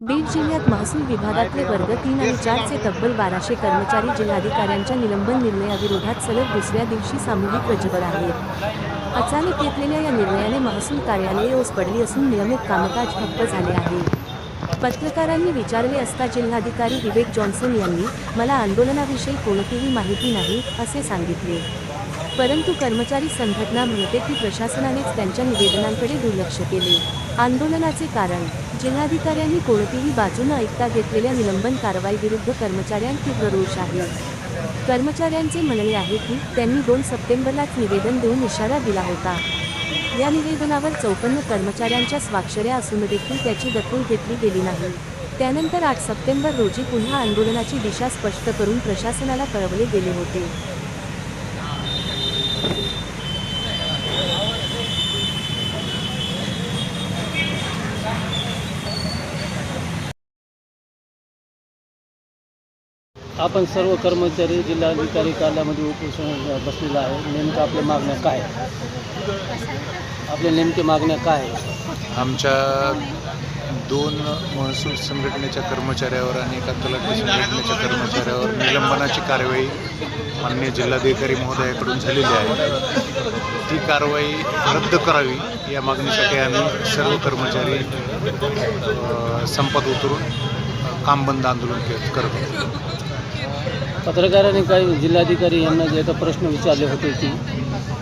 बीड जिल्ह्यात महसूल विभागातले वर्ग तीन आणि चारचे तब्बल बाराशे कर्मचारी जिल्हाधिकाऱ्यांच्या निलंबन निर्णयाविरोधात सलग दुसऱ्या दिवशी सामूहिक रजबड आहेत अचानक घेतलेल्या या निर्णयाने महसूल कार्यालये ओस पडली असून नियमित कामकाज ठप्प झाले आहे. पत्रकारांनी विचारले असता जिल्हाधिकारी विवेक जॉन्सन यांनी मला आंदोलनाविषयी कोणतीही माहिती नाही असे सांगितले. परंतु कर्मचारी संघटना म्हणते की प्रशासनानेच त्यांच्या निवेदनांकडे दुर्लक्ष केले. आंदोलनाचे कारण. जिल्हाधिकाऱ्यांनी कोणतीही बाजू न ऐकता घेतलेल्या निलंबन कारवाईविरुद्ध कर्मचाऱ्यांत तीव्र रोष आहे. कर्मचाऱ्यांचे म्हणणे आहे की त्यांनी दोन सप्टेंबरलाच निवेदन देऊन इशारा दिला होता. या निवेदनावर चौपन्न कर्मचाऱ्यांच्या स्वाक्षऱ्या असून देखील त्याची दखल घेतली गेली नाही. त्यानंतर आठ सप्टेंबर रोजी पुन्हा आंदोलनाची दिशा स्पष्ट करून प्रशासनाला कळवले गेले होते. आपण सर्व कर्मचारी जिल्हाधिकारी कार्यालयामध्ये उपोषण बसलेला आहे. नेमकं आपल्या मागण्या काय? आपल्या नेमक्या मागण्या काय? आमच्या दोन महसूल संघटनेच्या कर्मचाऱ्यावर आणि एका तलाठी संघटनेच्या कर्मचाऱ्यावर निलंबनाची कारवाई माननीय जिल्हाधिकारी महोदयाकडून झालेली आहे. ती कारवाई रद्द करावी या मागणीसाठी आम्ही सर्व कर्मचारी अ, संपात उतरून काम बंद आंदोलन करत पत्रकारांनी काही जिल्हाधिकारी यांना जे आता प्रश्न विचारले होते की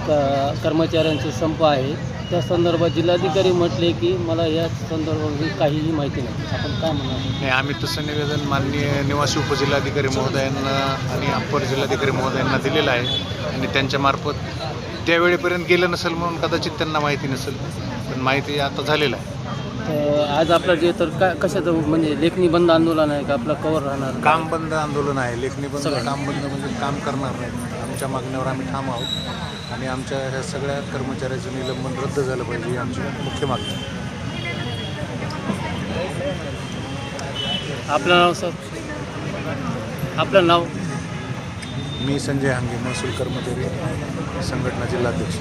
का कर्मचाऱ्यांचे संप आहे त्या संदर्भात जिल्हाधिकारी म्हटले की मला या संदर्भात काहीही माहिती नाही. आपण काय म्हणाल? नाही आम्ही तसं निवेदन माननीय निवासी उपजिल्हाधिकारी महोदयांना आणि अप्पर जिल्हाधिकारी महोदयांना दिलेलं आहे. आणि त्यांच्यामार्फत त्यावेळेपर्यंत गेलं नसेल म्हणून कदाचित त्यांना माहिती नसेल. पण माहिती आता झालेलं आहे. आज आपलं जे तर काय कशाचं म्हणजे लेखणी बंद आंदोलन आहे का? आपलं कवर राहणार? काम बंद आंदोलन आहे. लेखणी बंद सगळं. काम बंद म्हणजे काम करणार नाही. आमच्या मागण्यावर आम्ही ठाम आहोत. आणि आमच्या ह्या सगळ्या कर्मचाऱ्याचं निलंबन रद्द झालं पाहिजे ही आमची मुख्य मागणी आहे. आपलं नाव सर? आपलं नाव? मी संजय हांगे महसूल कर्मचारी संघटना जिल्हाध्यक्ष.